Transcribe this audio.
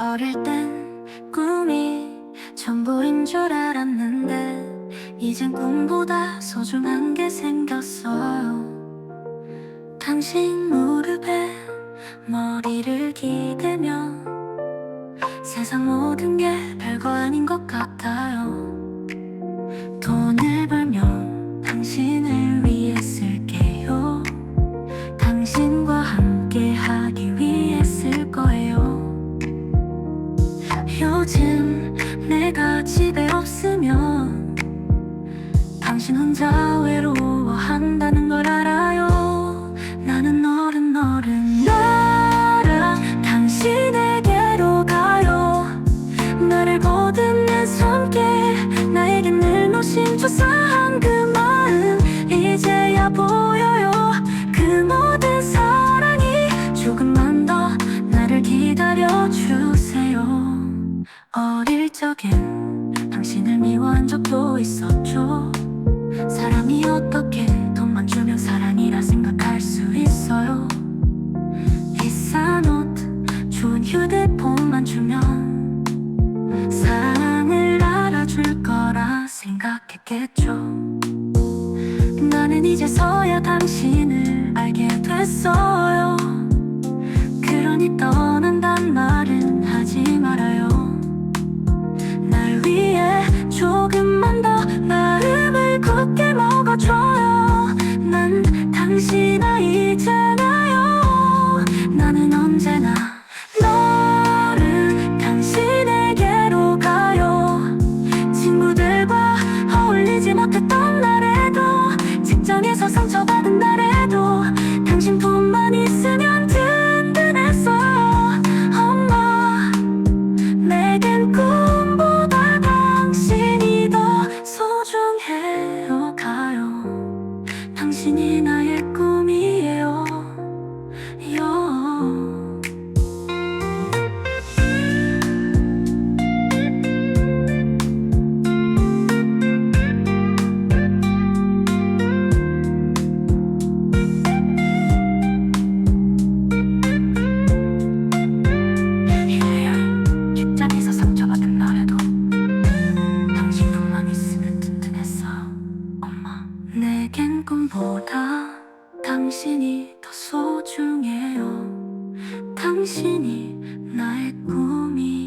어릴 땐 꿈이 전부인 줄 알았는데 이젠 꿈보다 소중한 게 생겼어요. 당신 무릎에 머리를 기대며 세상 모든 게 별거 아닌 것 같아요. 돈을 벌 요즘 내가 집에 없으면 당신 혼자 외로워한다는 걸 알아요. 나는 너를 너를 나랑 당신에게로 가요. 나를 보듬는 손길 나에겐 늘 노심초사한 그 마음 이제야 보여요. 그 모든 사랑이 조금만 더 나를 기다려주세요 어릴 적엔 당신을 미워한 적도 있었죠. 사람이 어떻게 돈만 주면 사랑이라 생각할 수 있어요? 비싼 옷 좋은 휴대폰만 주면 사랑을 알아줄 거라 생각했겠죠. 나는 이제서야 당신을 알게 됐어요. 그러니 떠난단 말은 당신이 나의 당신이 더 소중해요. 당신이 나의 꿈이